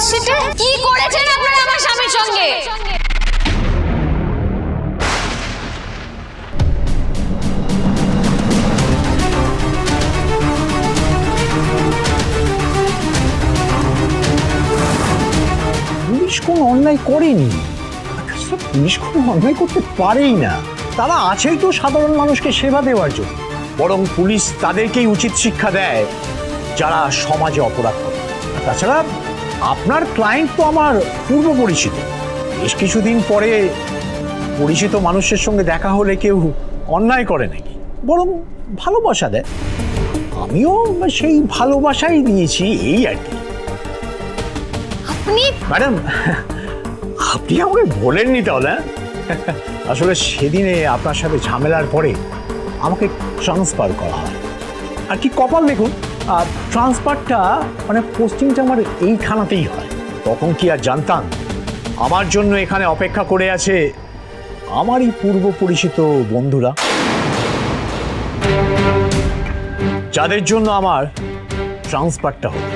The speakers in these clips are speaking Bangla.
চার্জশিটে কি করেছেন আপনারা আমার স্বামীর সঙ্গে? পুলিশ কোনো অন্যায় করেনি। পুলিশ কোনো অন্যায় করতে পারেই না। তারা আছেই তো সাধারণ মানুষকে সেবা দেওয়ার জন্য। বরং পুলিশ তাদেরকেই উচিত শিক্ষা দেয়, যারা সমাজে অপরাধ করে। তাছাড়া আপনার ক্লায়েন্ট তো আমার পূর্ব পরিচিত। বেশ কিছুদিন পরে পরিচিত মানুষের সঙ্গে দেখা হলে কেউ অন্যায় করে নাকি? বরং ভালোবাসা দেয়। আমিও সেই ভালোবাসাই দিয়েছি এই আর কি। আপনি ম্যাডাম আপনি আমাকে বলেননি তাহলে হ্যাঁ? আসলে সেদিনে আপনার সাথে ঝামেলার পরে আমাকে ট্রান্সফার করা হয়। আর কি কপাল দেখুন। ট্রান্সফারটা মানে পোস্টিংটা আমার এই থানাতেই হয়। তখন কি আর জানতাম? আমার জন্য এখানে অপেক্ষা করে আছে আমারই পূর্ব পরিচিত বন্ধুরা। যাদের জন্য আমার ট্রান্সফারটা হলো।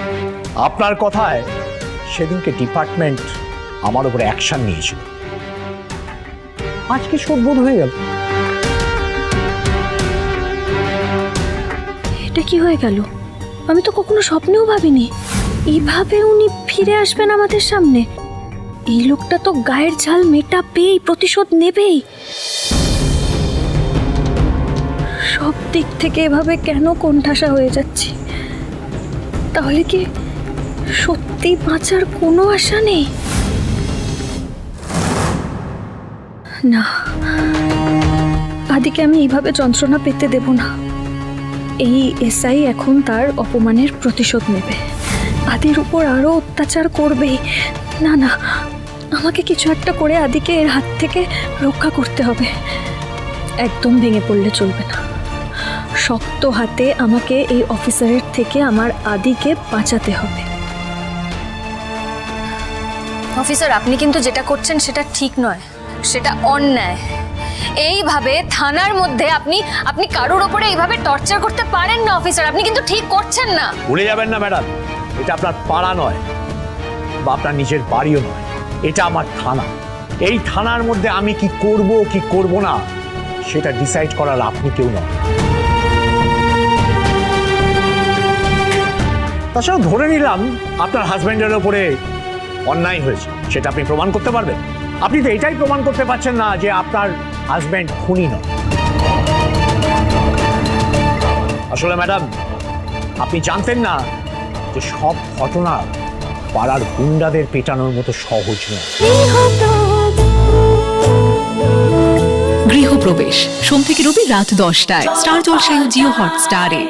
আপনার কথায় সেদিনকে ডিপার্টমেন্ট আমার উপরে অ্যাকশন নিয়েছিল। আজকে শোধবোধ হয়ে গেল। এটা কি হয়ে গেল? আমি তো কখনো স্বপ্নেও ভাবিনি। এইভাবে উনি ফিরে আসবেন আমাদের সামনে। এই লোকটা তো গায়ের ঝাল মেটাবেই, প্রতিশোধ নেবেই। সব দিক থেকে এভাবে কেন কোণঠাসা হয়ে যাচ্ছি? তাহলে কি সত্যি বাঁচার কোনো আশা নেই? না। আদিকে আমি এইভাবে যন্ত্রণা পেতে দেব না। এই এসআই এখন তার অপমানের প্রতিশোধ নেবে। আদির উপর আরও অত্যাচার করবে। না না, আমাকে কিছু একটা করে আদিকে এর হাত থেকে রক্ষা করতে হবে। একদম ভেঙে পড়লে চলবে না। শক্ত হাতে আমাকে এই অফিসারের থেকে আমার আদিকে বাঁচাতে হবে। অফিসার, আপনি কিন্তু যেটা করছেন সেটা ঠিক নয়। সেটা অন্যায়। এইভাবে থানার মধ্যে আপনি আপনি কারোর ওপরে এইভাবে টর্চার করতে পারেন না অফিসার আপনি কিন্তু ঠিক করছেন না। ভুলে যাবেন না ম্যাডাম এটা আপনার পাড়া নয়, বা আপনার নিজের বাড়িও নয়। এটা আমার থানা। এই থানার মধ্যে আমি কি করব কি করব না, সেটা ডিসাইড করার আপনি কেউ নয় তাছাড়া ধরে নিলাম, আপনার হাজব্যান্ডের ওপরে অন্যায় হয়েছে। সেটা আপনি প্রমাণ করতে পারবেন। আপনি তো এটাই প্রমাণ করতে পারছেন না যে আপনার হাজব্যান্ড খুনি নয় আসলে ম্যাডাম, আপনি জানতেন না যে সব ঘটনা পাড়ার গুন্ডাদের পেটানোর মতো সহজ নয়। গৃহপ্রবেশ। সোম থেকে রবি রাত দশটায়। স্টার জলসায় জিও হটস্টারে।